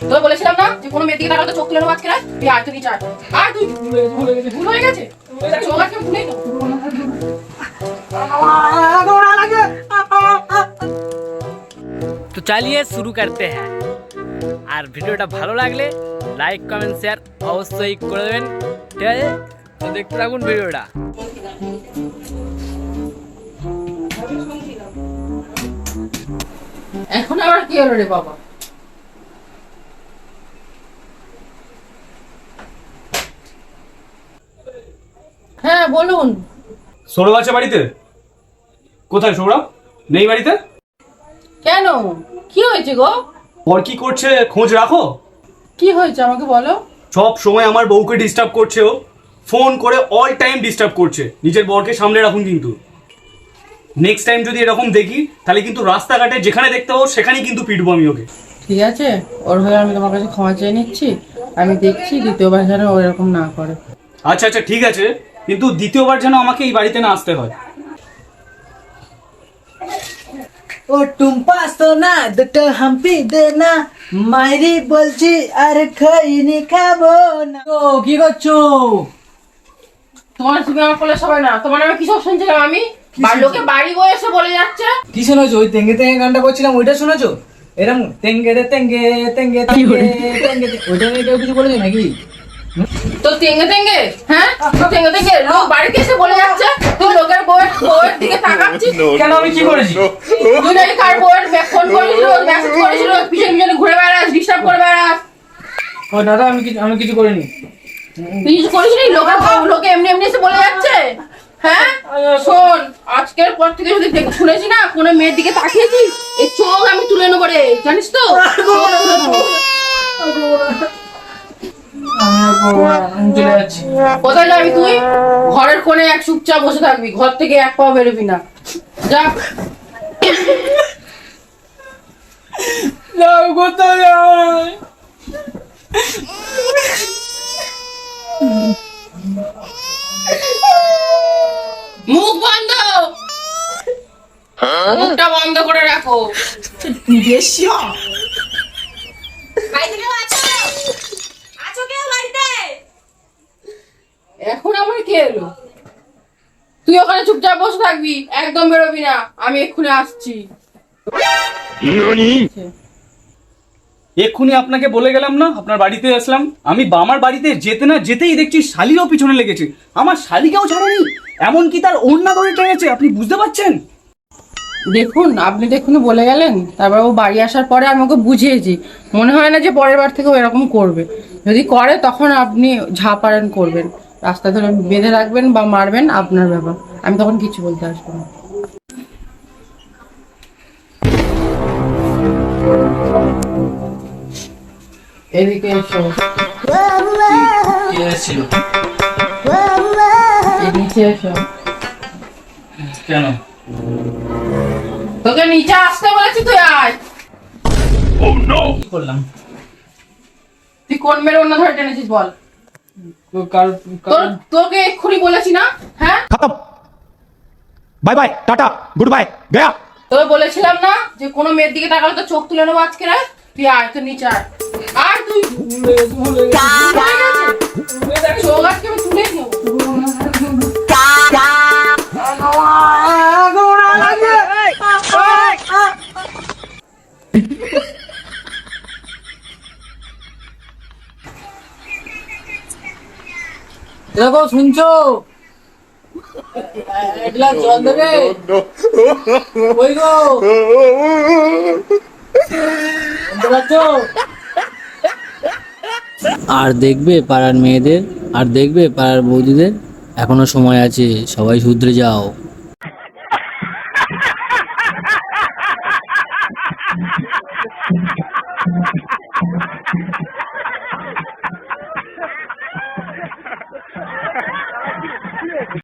তোর বলেছিলাম না যে কোনো মেয়ের দিকে তাকালে তো চোখ তুলে নেব আজকে রাত? তুই আয় তুই ভুল হয়ে গেছে চোখ আজকে ভুলেই তো চালিয়ে শুরু করতে হ্যাঁ। আর ভিডিওটা ভালো লাগলে লাইক কমেন্ট শেয়ার অবশ্যই করে দেবেন। ঠিক আছে? তো দেখতে থাকুন ভিডিওটা। এখন আবার কি হলো রে বাবা? হ্যাঁ বলুন। সৌরভ আছে বাড়িতে? কোথায় সৌরভ? নেই বাড়িতে? কেন? কি হয়েছে গো? ওর কি করছে খোঁজ রাখো। কি হয়েছে আমাকে বলো? সব সময় আমার বউকে ডিস্টার্ব করছে ও। ফোন করে অল টাইম ডিস্টার্ব করছে। নিজের বরকে সামনে রাখুন কিন্তু। নেক্সট টাইম যদি এরকম দেখি তাহলে কিন্তু রাস্তাঘাটে যেখানে দেখতে পাবো সেখানেই কিন্তু পিটবো আমি ওকে। ঠিক আছে? ওর হয়ে আমি তোমার কাছে ক্ষমা চেয়ে নিচ্ছি। আমি দেখছি দ্বিতীয়বার যেন ও এরকম না করে। আচ্ছা আচ্ছা ঠিক আছে। কিন্তু দ্বিতীয়বার যেন আমাকে এই বাড়িতে না আসতে হয়। ও টুম্পা সোনা দুটো হাম্পি দে না। মাইরি বলছি আর খইনি খাব না। ও কি করছ? তোমার তুমি আমার কোলে সবাই না। তোমার আমি কিসব শুনছিলাম আমি? বাড়ির লোকে বাড়ি বয়ে এসে বলে যাচ্ছে। কি শুনেছো? ওই তেঙ্গে তেঙ্গে গানটা করছিলাম ওইটা শুনেছো? এরম তেঙ্গে রে তেঙ্গে তেঙ্গে তেঙ্গে তেঙ্গে তেঙ্গে। ওইটা নিয়ে কেউ কিছু বলেছে নাকি? তো তেঙ্গে তেঙ্গে? হ্যাঁ? তো তেঙ্গে তেঙ্গে লোক বাড়িতে এসে বলে যাচ্ছে তুই লোকের বউয়ের বউয়ের দিকে তাকাচ্ছিস কেন আমি কি করেছি? তুই নাকি কার ফোন করেছিল মেসেজ করেছিল পিছনে পিছনে ঘুরে বেড়াস ডিস্টার্ব করে বেড়াস। ও দাদা আমি কিছু আমি কিছু করিনি। তুই কিছু করিসনি? বউ- লোকে এমনি এমনি এসে বলে যাচ্ছে। হ্যাঁ? শোন আজকের পর থেকে যদি দেখ- শুনেছি না কোনো মেয়ের দিকে তাকিয়েছিস এই চোখ আমি তুলে নেব রে জানিস তো? কোথায় যাবি তুই? ঘরের কোণে এক চুপচাপ বসে থাকবি ঘর থেকে এক পাও বেরোবি না। যা যাও কোথায় মুখ বন্ধ। মুখটা বন্ধ করে রাখো। বেশি এখন আমার কে এলো? তুই ওখানে চুপচাপ বসে থাকবি একদম বেরোবি না। আমি এক্ষুনি আসছি। এক্ষুনি আপনাকে বলে গেলাম না আপনার বাড়িতে আসলাম। আমি বা- আমার বাড়িতে যেতে না যেতেই দেখছি শালিরও পিছনে লেগেছে। আমার শালিকেও ছাড়েনি এমনকি তার অন্য ধরে টেনেছে আপনি বুঝতে পারছেন? দেখুন আপনি তো এক্ষুনি বলে গেলেন। তারপর ও বাড়ি আসার পরে আমি ওকে বুঝিয়েছি। মনে হয় না যে পরের বার থেকে ও এরকম করবে। যদি করে তখন আপনি ঝা পারেন করবেন। রাস্তা ধরে বেঁধে রাখবেন বা মারবেন আপনার ব্যাপার। আমি তখন কিছু বলতে আসব না। এদিকে এসো। নিচে কেন? তোকে নিচে আসতে বলেছি তুই আয়। করলাম? তুই কোন মেরে অন্য ধরে টেনেছিস বল? তোকে এক্ষুনি বলেছি না? হ্যাঁ? খতম। Bye bye tata goodbye গয়া। তোকে বলেছিলাম না যে কোনো মেয়ের দিকে তাকালে তো চোখ তুলে নেব আজকে রাত তুই আয় তো নিচে আয়। আর তুই চোখ আজকে আমি তুলে নেব। দেখো শুনছো? জল দেবে? ওই গো? আর দেখবে পাড়ার মেয়েদের আর দেখবে পাড়ার বৌদিদের? এখনও সময় আছে সবাই শুধরে যাও।